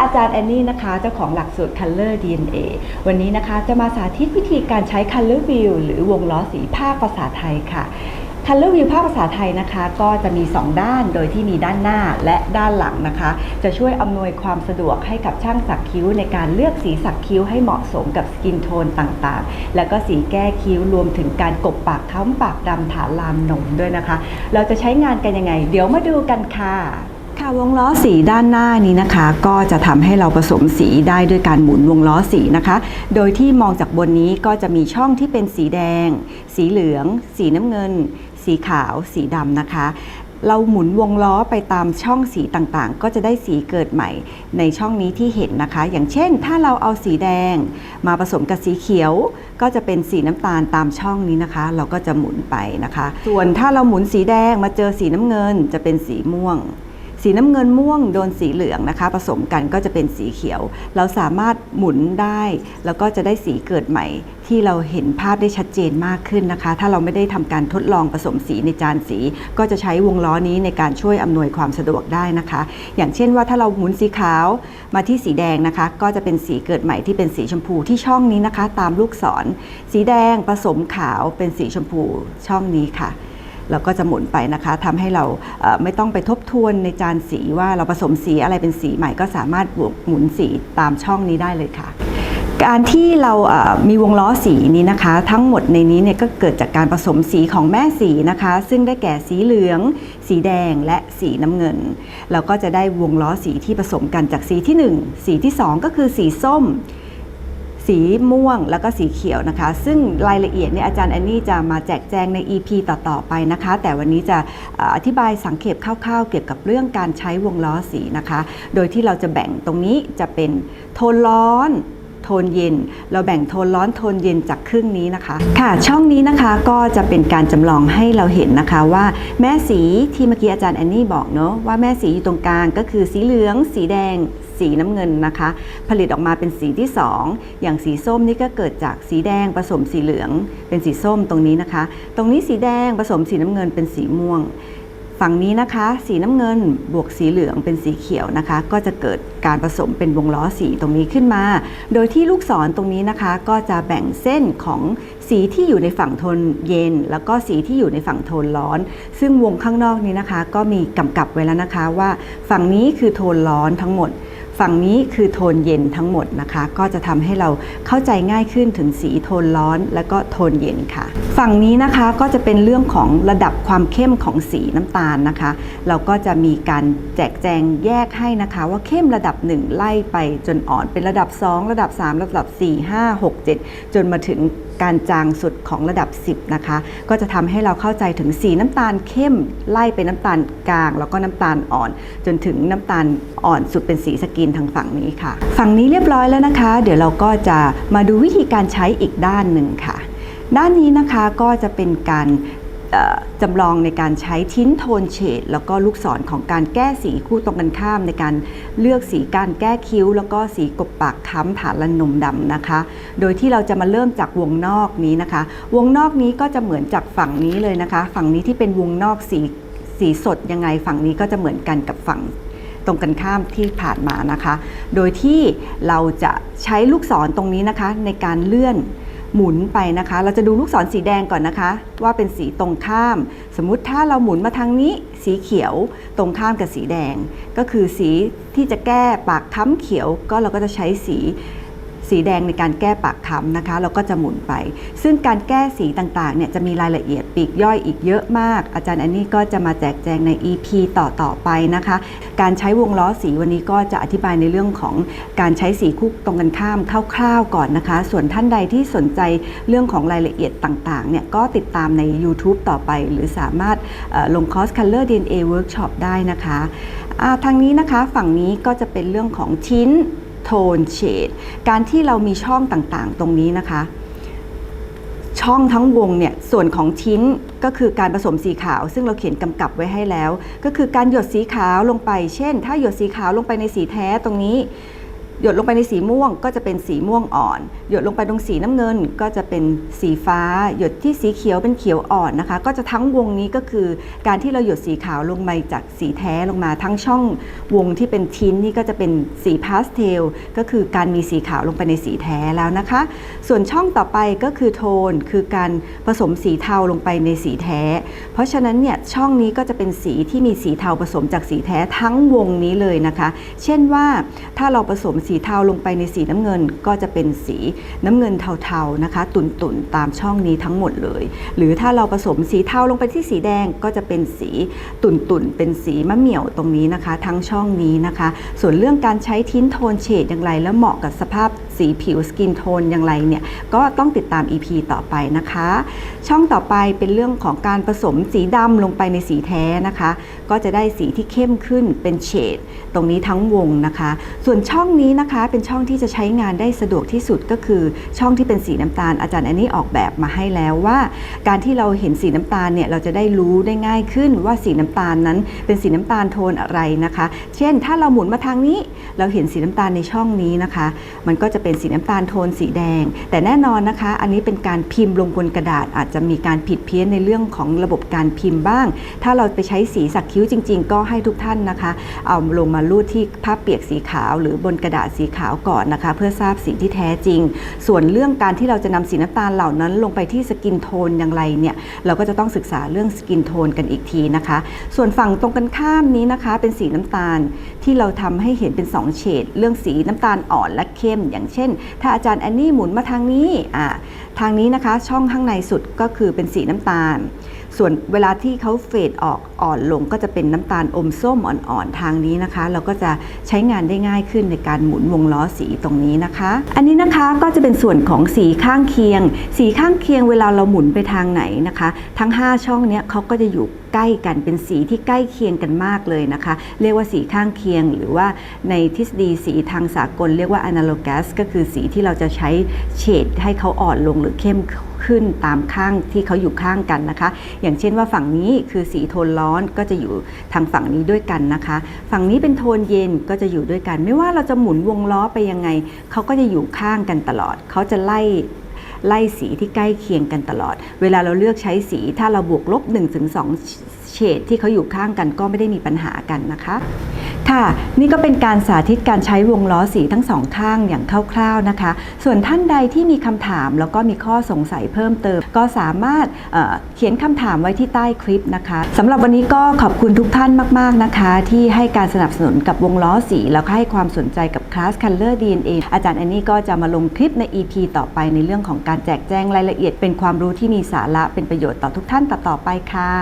อาจารย์แอนนี่นะคะ เจ้าของหลักสูตร Color DNA วันนี้นะคะจะมาสาธิตวิธีการใช้ Color View หรือวงล้อสีภาคภาษาไทยค่ะ Color View ภาคภาษาไทยนะคะ ก็จะมี 2 ด้านโดยที่มีด้านหน้าและด้านหลังนะคะ จะช่วยอำนวยความสะดวกให้กับช่างสักคิ้ว ในการเลือกสีสักคิ้วให้เหมาะสมกับสกินโทนต่างๆ แล้วก็สีแก้คิ้วรวมถึงการกบปากค้ำปากดำฐานลามหนมด้วยนะคะ เราจะใช้งานกันยังไง เดี๋ยวมาดูกันค่ะ ค่ะวงล้อสีด้านหน้านี้นะคะ ก็จะทำให้เราผสมสีได้ด้วยการหมุนวงล้อสีนะคะ โดยที่มองจากบนนี้ก็จะมีช่องที่เป็นสีแดง สีเหลือง สีน้ำเงิน สีขาว สีดำนะคะ เราหมุนวงล้อไปตามช่องสีต่างๆ ก็จะได้สีเกิดใหม่ในช่องนี้ที่เห็นนะคะ อย่างเช่น ถ้าเราเอาสีแดง มาผสมกับสีเขียว ก็จะเป็นสีน้ำตาลตามช่องนี้นะคะ เราก็จะหมุนไปนะคะ ส่วนถ้าเราหมุนสีแดงมาเจอสีน้ำเงิน จะเป็นสีม่วง สีน้ำเงินม่วงโดนสีเหลืองนะคะ ผสมกันก็จะเป็นสีเขียว เราสามารถหมุนได้ แล้วก็จะได้สีเกิดใหม่ ที่เราเห็นภาพได้ชัดเจนมากขึ้นนะคะ ถ้าเราไม่ได้ทำการทดลองผสมสีในจานสี ก็จะใช้วงล้อนี้ในการช่วยอำนวยความสะดวกได้นะคะ อย่างเช่นว่าถ้าเราหมุนสีขาวมาที่สีแดงนะคะ ก็จะเป็นสีเกิดใหม่ที่เป็นสีชมพูที่ช่องนี้นะคะ ตามลูกศร สีแดงผสมขาวเป็นสีชมพูช่องนี้ค่ะ เราก็จะหมุนไปนะคะทำให้เราเอ่อไม่ต้องไปทบทวนในจานสีว่าเราผสมสีอะไรเป็นสีใหม่ก็สามารถหมุนสีตามช่องนี้ได้เลยค่ะ การที่เราเอ่อมีวงล้อสีนี้นะคะ ทั้งหมดในนี้เนี่ยก็เกิดจากการผสมสีของแม่สีนะคะ ซึ่งได้แก่สีเหลือง สีแดงและสีน้ำเงิน เราก็จะได้วงล้อสีที่ผสมกันจากสีที่หนึ่งสีที่สองก็คือสีส้ม สีม่วงแล้วก็สีเขียวนะคะ ซึ่งรายละเอียดเนี่ยอาจารย์แอนนี่จะมาแจกแจงใน EP ต่อ ๆ ไปนะคะ แต่วันนี้จะเอ่ออธิบายสังเขปคร่าวๆ เกี่ยวกับเรื่องการใช้วงล้อสีนะคะ โดยที่เราจะแบ่งตรงนี้จะเป็นโทนร้อน โทนเย็น เราแบ่งโทนร้อนโทนเย็นจากครึ่งนี้นะคะ ค่ะ ช่องนี้นะคะก็จะเป็นการจำลองให้เราเห็นนะคะว่าแม่สีที่เมื่อกี้อาจารย์แอนนี่บอกเนาะว่าแม่สีอยู่ตรงกลางก็คือสีเหลือง สีแดง สีน้ำเงินนะคะ ผลิตออกมาเป็นสีที่ 2 อย่างสีส้มนี่ก็เกิดจากสีแดงผสมสีเหลือง เป็นสีส้มตรงนี้นะคะ ตรงนี้สีแดงผสมสีน้ำเงินเป็นสีม่วง ฝั่งนี้นะคะสีน้ำเงินบวกสีเหลืองเป็นสีเขียวนะคะ ก็จะเกิดการผสมเป็นวงล้อสีตรงนี้ขึ้นมา โดยที่ลูกศรตรงนี้นะคะ ก็จะแบ่งเส้นของสีที่อยู่ในฝั่งโทนเย็น แล้วก็สีที่อยู่ในฝั่งโทนร้อน ซึ่งวงข้างนอกนี้นะคะ ก็มีกำกับไว้แล้วนะคะว่า ฝั่งนี้คือโทนร้อนทั้งหมด ฝั่งนี้คือโทนเย็นทั้งหมดนะคะ ก็จะทำให้เราเข้าใจง่ายขึ้นถึงสีโทนร้อน และก็โทนเย็นค่ะ ฝั่งนี้นะคะก็จะเป็นเรื่องของระดับความเข้มของสีน้ำตาลนะคะ เราก็จะมีการแจกแจงแยกให้นะคะ ว่าเข้มระดับ 1 ไล่ไปจนอ่อนเป็นระดับ 2 ระดับ 3 ระดับ 4 5 6 7 จนมาถึง การจางสุดของระดับ 10 นะคะ ก็จะทำให้เราเข้าใจถึงสีน้ำตาลเข้มไล่ไปน้ำตาลกลาง แล้วก็น้ำตาลอ่อน จนถึงน้ำตาลอ่อนสุดเป็นสีสกินทางฝั่งนี้ค่ะ ฝั่งนี้เรียบร้อยแล้วนะคะ เดี๋ยวเราก็จะมาดูวิธีการใช้อีกด้านหนึ่งค่ะ ด้านนี้นะคะก็จะเป็นการ จำลองในการใช้ทิ้นโทนเฉดแล้วก็ลูกศรของการแก้สีคู่ตรงกันข้ามในการเลือกสีการแก้คิ้ว แล้วก็สีกบปากค้ำฐานละนมดำนะคะ โดยที่เราจะมาเริ่มจากวงนอกนี้นะคะ วงนอกนี้ก็จะเหมือนจากฝั่งนี้เลยนะคะ ฝั่งนี้ที่เป็นวงนอกสีสีสดยังไงฝั่งนี้ก็จะเหมือนกันกับฝั่งตรงกันข้ามที่ผ่านมานะคะ โดยที่เราจะใช้ลูกศรตรงนี้นะคะในการเลื่อน หมุนไปนะคะ เราจะดูลูกศรสีแดงก่อนนะคะ ว่าเป็นสีตรงข้าม สมมุติถ้าเราหมุนมาทางนี้สีเขียวตรงข้ามกับสีแดง ก็คือสีที่จะแก้ปากค้ำเขียวก็เราก็จะใช้สี สีแดงในการแก้ปากคำนะคะเราก็จะหมุนไป ซึ่งการแก้สีต่างๆเนี่ยจะมีรายละเอียดปีกย่อยอีกเยอะมาก อาจารย์อันนี้ก็จะมาแจกแจงใน EP ต่อๆไปนะคะ การใช้วงล้อสีวันนี้ก็จะอธิบายในเรื่องของการใช้สีคู่ตรงกันข้ามคร่าวๆก่อนนะคะ ส่วนท่านใดที่สนใจเรื่องของรายละเอียดต่างๆเนี่ยก็ติดตามใน YouTube ต่อไป หรือสามารถเอ่อลงคอร์ส Color DNA Workshop ได้นะคะทางนี้นะคะฝั่งนี้ก็จะเป็นเรื่องของชิ้น โทนเฉดการที่เรามีช่องต่างๆ ตรงนี้นะคะ ช่องทั้งวงเนี่ยส่วนของชิ้นก็คือการผสมสีขาว ซึ่งเราเขียนกำกับไว้ให้แล้ว ก็คือการหยดสีขาวลงไป เช่น ถ้าหยดสีขาวลงไปในสีแท้ตรงนี้ หยดลงไปในสีม่วงก็จะเป็นสีม่วงอ่อน หยดลงไปตรงสีน้ำเงินก็จะเป็นสีฟ้า หยดที่สีเขียวเป็นเขียวอ่อนนะคะ ก็จะทั้งวงนี้ก็คือ การที่เราหยดสีขาวลงมาจากสีแท้ลงมาทั้งช่องวงที่เป็นทิ้นนี่ก็จะเป็นสีพาสเทลก็คือการมีสีขาวลงไปในสีแท้แล้วนะคะ ส่วนช่องต่อไปก็คือโทนคือการผสมสีเทาลงไปในสีแท้ เพราะฉะนั้นเนี่ยช่องนี้ก็จะเป็นสีที่มีสีเทาผสมจากสีแท้ทั้งวงนี้เลยนะคะ เช่นว่าถ้าเราผสมสีเทาลงไปในสีน้ำเงินก็จะเป็นสีน้ำเงินเทาๆนะคะ ตุ่นๆตามช่องนี้ทั้งหมดเลย หรือถ้าเราผสมสีเทาลงไปที่สีแดงก็จะเป็นสีตุ่นๆเป็นสีมะเหมี่ยวตรงนี้นะคะ ทั้งช่องนี้นะคะ ส่วนเรื่องการใช้ทิ้นโทนเฉดอย่างไรแล้วเหมาะกับสภาพ สีผิวสกินโทนอย่างไรเนี่ยก็ต้องติดตาม EP ต่อไปนะคะ ช่องต่อไปเป็นเรื่องของการผสมสีดำลงไปในสีแท้นะคะ ก็จะได้สีที่เข้มขึ้นเป็นเฉดตรงนี้ทั้งวงนะคะ ส่วนช่องนี้นะคะเป็นช่องที่จะใช้งานได้สะดวกที่สุดก็คือ ช่องที่เป็นสีน้ำตาลอาจารย์อันนี้ออกแบบมาให้แล้วว่า การที่เราเห็นสีน้ำตาลเนี่ยเราจะได้รู้ได้ง่ายขึ้นว่าสีน้ำตาลนั้นเป็นสีน้ำตาลโทนอะไรนะคะ เช่น ถ้าเราหมุนมาทางนี้ เราเห็นสีน้ำตาลในช่องนี้นะคะ มันก็จะเป็นสีน้ำตาลโทนสีแดง แต่แน่นอนนะคะ อันนี้เป็นการพิมพ์ลงบนกระดาษ อาจจะมีการผิดเพี้ยนในเรื่องของระบบการพิมพ์บ้าง ถ้าเราไปใช้สีสักคิ้วจริง ๆ ก็ให้ทุกท่านนะคะ เอาลงมาลูดที่ผ้าเปียกสีขาว หรือบนกระดาษสีขาวก่อนนะคะ เพื่อทราบสีที่แท้จริง ส่วนเรื่องการที่เราจะนำสีน้ำตาลเหล่านั้น ลงไปที่สกินโทนอย่างไรเนี่ยเราก็จะต้องศึกษาเรื่องสกินโทนกันอีกทีนะคะ ส่วนฝั่งตรงกันข้ามนี้นะคะ เป็นสีน้ำตาลที่เราทำให้เห็นเป็น2เฉดเรื่องสีน้ำตาลอ่อนและเข้มอย่างเช่นถ้าอาจารย์แอนนี่หมุนมาทางนี้อ่าทางนี้นะคะช่องข้างในสุดก็คือเป็นสีน้ำตาล ส่วนเวลาที่เขาเฟดออกอ่อนลงก็จะเป็นน้ำตาลอมส้มอ่อนๆทางนี้นะคะ เราก็จะใช้งานได้ง่ายขึ้นในการหมุนวงล้อสีตรงนี้นะคะ อันนี้นะคะก็จะเป็นส่วนของสีข้างเคียง สีข้างเคียงเวลาเราหมุนไปทางไหนนะคะ ทั้ง 5 ช่องเนี้ยเขาก็จะอยู่ใกล้กันเป็นสีที่ใกล้เคียงกันมากเลยนะคะ เรียกว่าสีข้างเคียง หรือว่าในทฤษฎีสีทางสากล เรียกว่า analogous ก็คือสีที่เราจะใช้เฉดให้เขาอ่อนลงหรือเข้มขึ้นตามข้างที่เขาอยู่ข้างกันนะคะ อย่างเช่นว่าฝั่งนี้คือสีโทนร้อนก็จะอยู่ทางฝั่งนี้ด้วยกันนะคะ ฝั่งนี้เป็นโทนเย็นก็จะอยู่ด้วยกัน ไม่ว่าเราจะหมุนวงล้อไปยังไงเขาก็จะอยู่ข้างกันตลอด เขาจะไล่ ไล่สีที่ใกล้เคียงกันตลอด เวลาเราเลือกใช้สีถ้าเราบวกลบ1-2ถึงเฉดที่เขาอยู่ข้างกันก็ไม่ได้มีปัญหากันนะคะ ค่ะ นี่ก็เป็นการสาธิตการใช้วงล้อสีทั้งสองข้างอย่างคร่าวๆนะคะ ส่วนท่านใดที่มีคำถามแล้วก็มีข้อสงสัยเพิ่มเติม ก็สามารถเอ่อเขียนคำถามไว้ที่ใต้คลิปนะคะสำหรับวันนี้ก็ขอบคุณทุกท่านมากๆนะคะ ที่ให้การสนับสนุนกับวงล้อสี แล้วก็ให้ความสนใจกับคลาส Color DNA อาจารย์แอนนี่ก็จะมาลงคลิปใน EP ต่อไปในเรื่องของการแจกแจงรายละเอียดเป็นความรู้ที่มีสาระเป็นประโยชน์ต่อทุกท่านต่อๆไปค่ะ